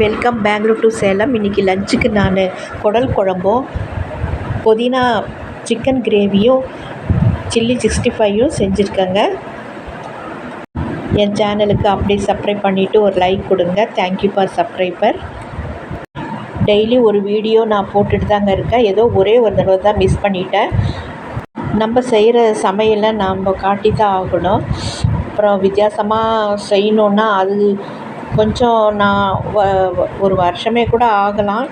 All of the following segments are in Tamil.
Welcome Bangalore to Salem. இன்றைக்கி லஞ்சுக்கு நான் குடல் குழம்பும் புதினா சிக்கன் கிரேவியும் சில்லி சிக்ஸ்டி ஃபைவும் செஞ்சுருக்கேங்க. என் சேனலுக்கு அப்படியே சப்ஸ்கிரைப் பண்ணிவிட்டு ஒரு லைக் கொடுங்க. Thank you for subscriber daily ஒரு வீடியோ நான் போட்டுட்டு தாங்க இருக்கேன். ஏதோ ஒரே ஒரு தடவை தான் மிஸ் பண்ணிட்டேன். நம்ம செய்கிற சமையலை நம்ம காட்டி தான் ஆகணும். அப்புறம் வித்தியாசமாக செய்யணுன்னா அது கொஞ்சம் நான் வ ஒரு வருஷமே கூட ஆகலாம்.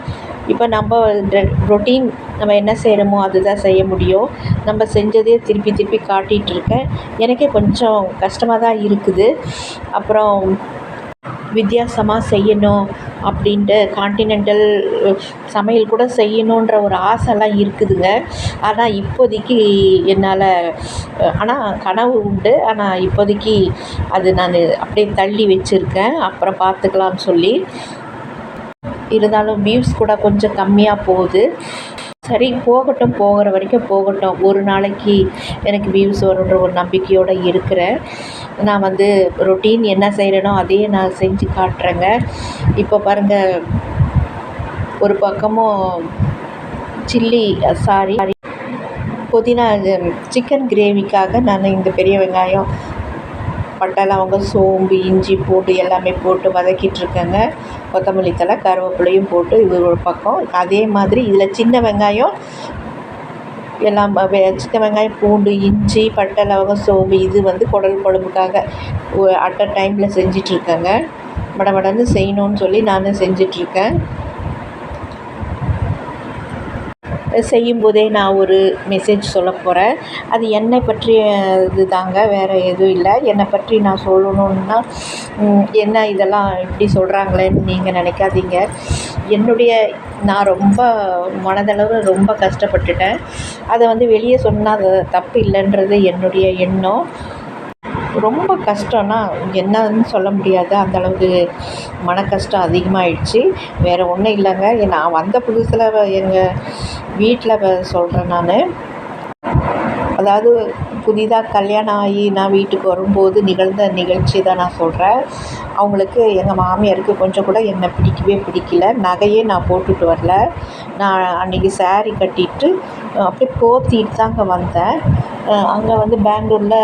இப்போ நம்ம ரொட்டீன் நம்ம என்ன செய்கிறோமோ அதுதான் செய்ய முடியும். நம்ம செஞ்சதே திருப்பி திருப்பி காட்டிகிட்டு இருக்கேன். எனக்கே கொஞ்சம் கஷ்டமாக தான் இருக்குது. அப்புறம் வித்தியாசமாக செய்யணும். அப்படின்ட்டு கான்டினென்டல் சமையல் கூட செய்யணுன்ற ஒரு ஆசைலாம் இருக்குதுங்க. ஆனால் இப்போதைக்கு என்னால் ஆனால் கனவு உண்டு. ஆனால் இப்போதைக்கு அது நான் அப்படியே தள்ளி வச்சுருக்கேன். அப்புறம் பார்த்துக்கலாம்னு சொல்லி. இருந்தாலும் வியூஸ் கூட கொஞ்சம் கம்மியாக போகுது. சரி போகட்டும் போகிற வரைக்கும் போகட்டும். ஒரு நாளைக்கு எனக்கு வியூஸ் வருன்ற ஒரு நம்பிக்கையோடு இருக்கிறேன். நான் வந்து ரொட்டீன் என்ன செய்கிறேனோ அதையே நான் செஞ்சு காட்டுறேங்க. இப்போ பாருங்கள் ஒரு பக்கமும் சில்லி சாரி புதினா சிக்கன் கிரேவிக்காக நான் இந்த பெரிய வெங்காயம் பட்டை லவங்கம் சோம்பு இஞ்சி போட்டு எல்லாமே போட்டு வதக்கிட்டு இருக்கேங்க. கொத்தமல்லி தழை கருவேப்பிலையும் போட்டு இது ஒரு பக்கம். அதே மாதிரி இதில் சின்ன வெங்காயம் எல்லாம் சின்ன வெங்காயம் பூண்டு இஞ்சி பட்டை லவங்கம் சோம்பு இது வந்து குடல் குழம்புக்காக அட் அ டைமில் செஞ்சிட்ருக்கேங்க. மடந்து செய்யணும்னு சொல்லி நான் செஞ்சிட்ருக்கேன். செய்யும்போதே நான் ஒரு மெசேஜ் சொல்ல போகிறேன் அது என்னை பற்றிய இது தாங்க வேறு எதுவும் இல்லை. என்னை பற்றி நான் சொல்லணுன்னா என்ன இதெல்லாம் இப்படி சொல்கிறாங்களேன்னு நீங்கள் நினைக்காதீங்க. என்னுடைய நான் ரொம்ப மனதளவு ரொம்ப கஷ்டப்பட்டுட்டேன். அதை வந்து வெளியே சொன்னால் அது தப்பு இல்லைன்றது என்னுடைய எண்ணம். ரொம்ப கஷ்டம்னா என்னன்னு சொல்ல முடியாது. அந்த அளவுக்கு மன கஷ்டம் அதிகமாகிடுச்சு வேறு ஒன்றும் இல்லைங்க. நான் வந்த புதுசில் எங்கள் வீட்டில் சொல்கிறேன் நான். அதாவது புதிதாக கல்யாணம் ஆகி நான் வீட்டுக்கு வரும்போது நிகழ்ந்த நிகழ்ச்சி தான் நான் சொல்கிறேன் அவங்களுக்கு எங்கள் மாமியாருக்கு கொஞ்சம் கூட என்னை பிடிக்கவே பிடிக்கல. நகையே நான் போட்டுட்டு வரல. நான் அன்றைக்கி saree கட்டிட்டு அப்படியே போத்திட்டு தாங்க வந்தேன். அங்கே வந்து பெங்களூரில்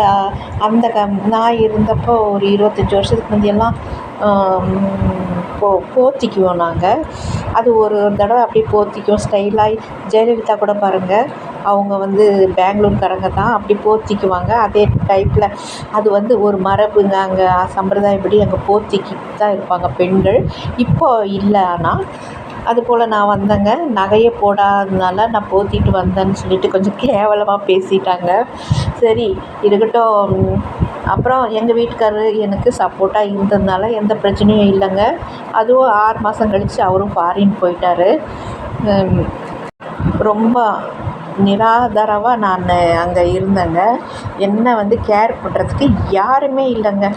அந்த க நான் இருந்தப்போ ஒரு இருபத்தஞ்சி வருஷத்துக்கு முந்தியெல்லாம் போ போத்திக்குவோம் நாங்கள் அது ஒரு ஒரு தடவை அப்படியே போத்திக்குவோம் ஸ்டைலாகி ஜெயலலிதா கூட பாருங்கள் அவங்க வந்து பெங்களூர்காரங்க தான் அப்படி போத்திக்குவாங்க. அதே டைப்பில் அது வந்து ஒரு மரபுங்க அங்கே சம்பிரதாயப்படி அங்கே போத்திக்கிட்டு தான் இருப்பாங்க பெண்கள். இப்போ இல்லை ஆனால் அதுபோல் நான் வந்தேங்க. நகையை போடாததுனால நான் போத்திட்டு வந்தேன்னு சொல்லிட்டு கொஞ்சம் கேவலமாக பேசிட்டாங்க. சரி இருக்கட்டும். அப்புறம் எங்கள் வீட்டுக்காரர் எனக்கு சப்போர்ட்டாக இருந்ததுனால எந்த பிரச்சனையும் இல்லைங்க. அதுவும் ஆறு மாதம் கழித்து அவரும் ஃபாரின் போயிட்டாரு. ரொம்ப நிராதரவாக நான் அங்கே இருந்தேங்க. என்னை வந்து கேர் பண்ணுறதுக்கு யாருமே இல்லைங்க.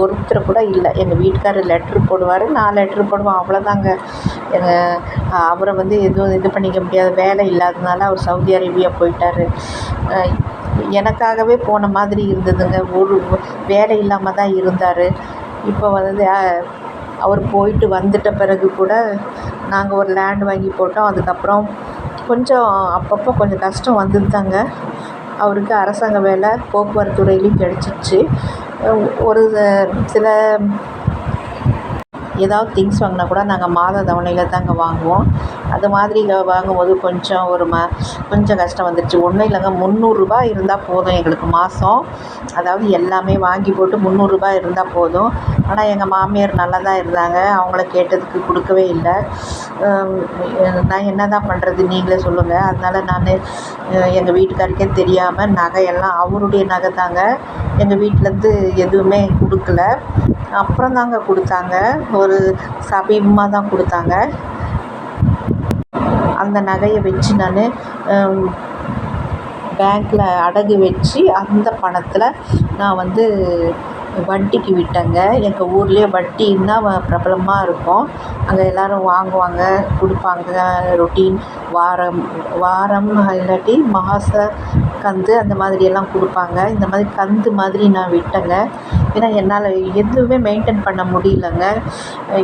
ஒருத்தர் கூட இல்லை. எங்கள் வீட்டுக்காரர் லெட்ரு போடுவார் நான் லெட்ரு போடுவேன். அவ்வளோதாங்க எங்கள் அவரை வந்து எதுவும் இது பண்ணிக்க முடியாது வேலை இல்லாததுனால அவர் சவுதி அரேபியா போயிட்டார். எனக்காகவே போன மாதிரி இருந்ததுங்க. ஒரு வேலை இல்லாமல் தான் இருந்தார். இப்போ வந்து அவர் போயிட்டு வந்துட்ட பிறகு கூட நாங்கள் ஒரு லேண்ட் வாங்கி போட்டோம். அதுக்கப்புறம் கொஞ்சம் அப்பப்போ கொஞ்சம் கஷ்டம் வந்தது தாங்க அவருக்கு அரசாங்க வேலை போக்குவரத்து துறையிலையும் கிடச்சிருச்சு. ஒரு சில ஏதாவது திங்ஸ் வாங்கினா கூட நாங்கள் மாத தவணையில் தாங்க வாங்குவோம். அது மாதிரி வாங்கும்போது கொஞ்சம் ஒரு ம கொஞ்சம் கஷ்டம் வந்துடுச்சு ஒன்றும் இல்லைங்க முந்நூறுரூபா இருந்தால் போதும் எங்களுக்கு மாதம் அதாவது எல்லாமே வாங்கி போட்டு முந்நூறுரூபா இருந்தால் போதும். ஆனால் எங்கள் மாமியார் நல்லா தான் இருந்தாங்க. அவங்கள கேட்டதுக்கு கொடுக்கவே இல்லை. நான் என்ன தான் பண்ணுறது நீங்களே சொல்லுங்கள் அதனால் நான் எங்கள் வீட்டுக்காருக்கே தெரியாமல் நகையெல்லாம் அவருடைய நகை தாங்க. எங்கள் வீட்டிலேருந்து எதுவுமே கொடுக்கல. அப்புறம் தாங்க கொடுத்தாங்க. ஒரு சமீபமாக தான் கொடுத்தாங்க. அந்த நகையை வச்சு நான் பேங்க்கில் அடகு வச்சு அந்த பணத்தில் நான் வந்து வட்டிக்கு விட்டேங்க. எங்கள் ஊர்லேயே வட்டின்னா பிரபலமாக இருக்கும். அங்கே எல்லோரும் வாங்குவாங்க கொடுப்பாங்க. ரொட்டீன் வாரம் வாரம் இல்லாட்டி மாத கந்து அந்த மாதிரியெல்லாம் கொடுப்பாங்க. இந்த மாதிரி கந்து மாதிரி நான் விட்டேங்க. ஏன்னா என்னால் எதுவுமே மெயின்டைன் பண்ண முடியலங்க.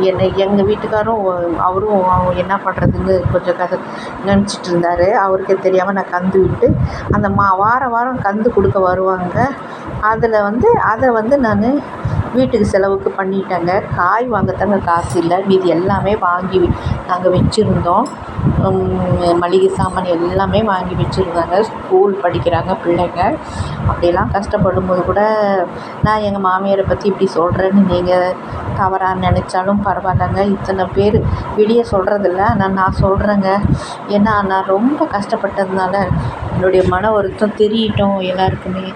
என்னை எங்கள் வீட்டுக்காரும் அவரும் என்ன பண்ணுறதுன்னு கொஞ்சம் கத நினச்சிட்டு இருந்தார் அவருக்கே தெரியாமல் நான் கந்து விட்டு அந்த மா வாரம் வாரம் கந்து கொடுக்க வருவாங்க. அதில் வந்து அதை வந்து நான் வீட்டுக்கு செலவுக்கு பண்ணிட்டேங்க. காய் வாங்கத்தாங்க காசு இல்லை. மீதி எல்லாமே வாங்கி நாங்கள் வச்சுருந்தோம். மளிகை சாமான் எல்லாமே வாங்கி வச்சுருந்தாங்க. ஸ்கூல் படிக்கிறாங்க பிள்ளைங்க. அப்படிலாம் கஷ்டப்படும் போது கூட நான் எங்கள் மாமியாரை பற்றி இப்படி சொல்கிறேன்னு நீங்கள் தவறாக நினச்சாலும் பரவாயில்லங்க. இத்தனை பேர் வெளியே சொல்கிறதில்ல ஆனால் நான் சொல்கிறேங்க ஏன்னா நான் ரொம்ப கஷ்டப்பட்டதுனால என்னுடைய மன வருத்தம் தெரியட்டும் எல்லாருக்குமே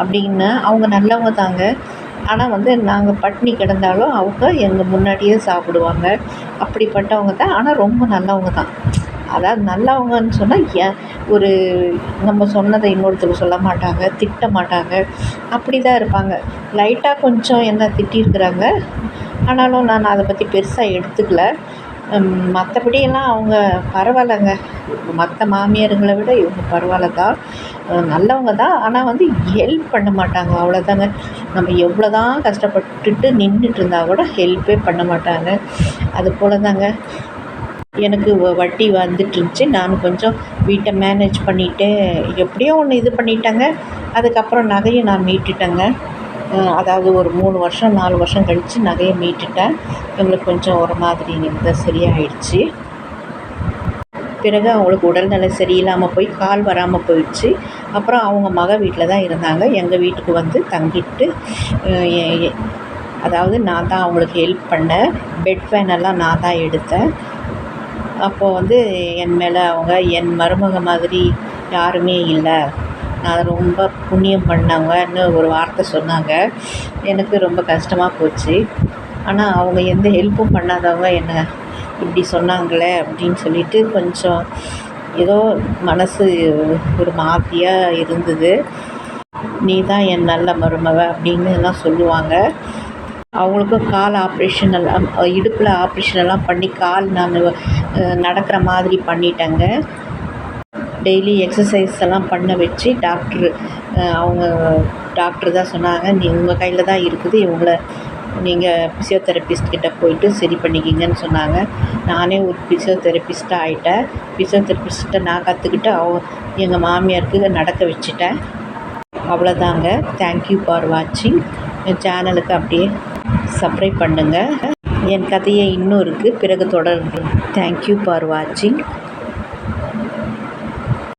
அப்படின்னு. அவங்க நல்லவங்க தாங்க. ஆனால் வந்து நாங்கள் பட்டினி கிடந்தாலும் அவங்க எங்கள் முன்னாடியே சாப்பிடுவாங்க. அப்படிப்பட்டவங்க தான் ஆனால் ரொம்ப நல்லவங்க தான் அதாவது நல்லவங்கன்னு சொன்னால் ஏ ஒரு நம்ம சொன்னதை இன்னொருத்தருக்கு சொல்ல மாட்டாங்க திட்ட மாட்டாங்க. அப்படி தான் இருப்பாங்க. லைட்டாக கொஞ்சம் என்ன திட்டிருக்கிறாங்க. ஆனாலும் நான் அதை பற்றி பெருசாக எடுத்துக்கல. மற்றபடியெல்லாம் அவங்க பரவாயில்லங்க. மற்ற மாமியாருங்களை விட இவங்க பரவாயில்ல தான் நல்லவங்க தான் ஆனால் வந்து ஹெல்ப் பண்ண மாட்டாங்க. அவ்வளோதாங்க நம்ம எவ்வளோ தான் கஷ்டப்பட்டுட்டு நின்றுட்டு இருந்தால் கூட ஹெல்ப்பே பண்ண மாட்டாங்க. அது போல் தாங்க எனக்கு வட்டி வந்துட்டுருந்துச்சி. நான் கொஞ்சம் வீட்டை மேனேஜ் பண்ணிவிட்டு எப்படியோ ஒன்று இது பண்ணிட்டேங்க. அதுக்கப்புறம் நகையை நான் மீட்டுட்டேங்க. அதாவது ஒரு மூணு வருஷம் நாலு வருஷம் கழித்து நகையை மீட்டுட்டேன். எங்களுக்கு கொஞ்சம் ஒரு மாதிரி நிமிடம் சரியாயிடுச்சு. பிறகு அவங்களுக்கு உடல்நிலை சரியில்லாமல் போய் கால் வராமல் போயிடுச்சு. அப்புறம் அவங்க மக வீட்டில் தான் இருந்தாங்க. எங்கள் வீட்டுக்கு வந்து தங்கிட்டு அதாவது நான் தான் அவங்களுக்கு ஹெல்ப் பண்ணேன் பெட் ஃபேனெல்லாம் நான் தான் எடுத்தேன். அப்போது வந்து என் மேலே அவங்க என் மருமக மாதிரி யாருமே இல்லை. நான் ரொம்ப புண்ணியம் பண்ணவங்கன்னு ஒரு வார்த்தை சொன்னாங்க. எனக்கு ரொம்ப கஷ்டமாக போச்சு. ஆனால் அவங்க எந்த ஹெல்ப்பும் பண்ணாதவங்க என்னை இப்படி சொன்னாங்களே அப்படின்னு சொல்லிட்டு கொஞ்சம் ஏதோ மனசு ஒரு மாதிரியாக இருந்தது. நீ தான் என் நல்ல மருமக அப்படின்னு எல்லாம் சொல்லுவாங்க. அவங்களுக்கும் கால் ஆப்ரேஷன் எல்லாம் இடுப்பில் ஆப்ரேஷன் எல்லாம் பண்ணி கால் நான் நடக்கிற மாதிரி பண்ணிட்டேங்க. டெய்லி எக்ஸசைஸ் எல்லாம் பண்ண வச்சு டாக்ட்ரு அவங்க டாக்ட்ரு தான் சொன்னாங்க நீ உங்கள் கையில் தான் இருக்குது இவங்கள நீங்கள் ஃபிசியோதெரபிஸ்ட் கிட்ட போயிட்டு சரி பண்ணிக்கிங்கன்னு சொன்னாங்க. நானே ஒரு ஃபிசியோதெரபிஸ்ட்டாக ஆகிட்டேன் ஃபிசியோதெரபிஸ்ட்டை நான் கற்றுக்கிட்டு அவ எங்கள் மாமியாருக்கு நடக்க வச்சுட்டேன். அவ்வளோதாங்க தேங்க்யூ ஃபார் வாட்சிங் என் சேனலுக்கு அப்படியே சப்ஸ்கிரைப் பண்ணுங்கள் என் கதையை இன்னும் இருக்குது பிறகு தொடரும் தேங்க்யூ ஃபார் வாட்சிங்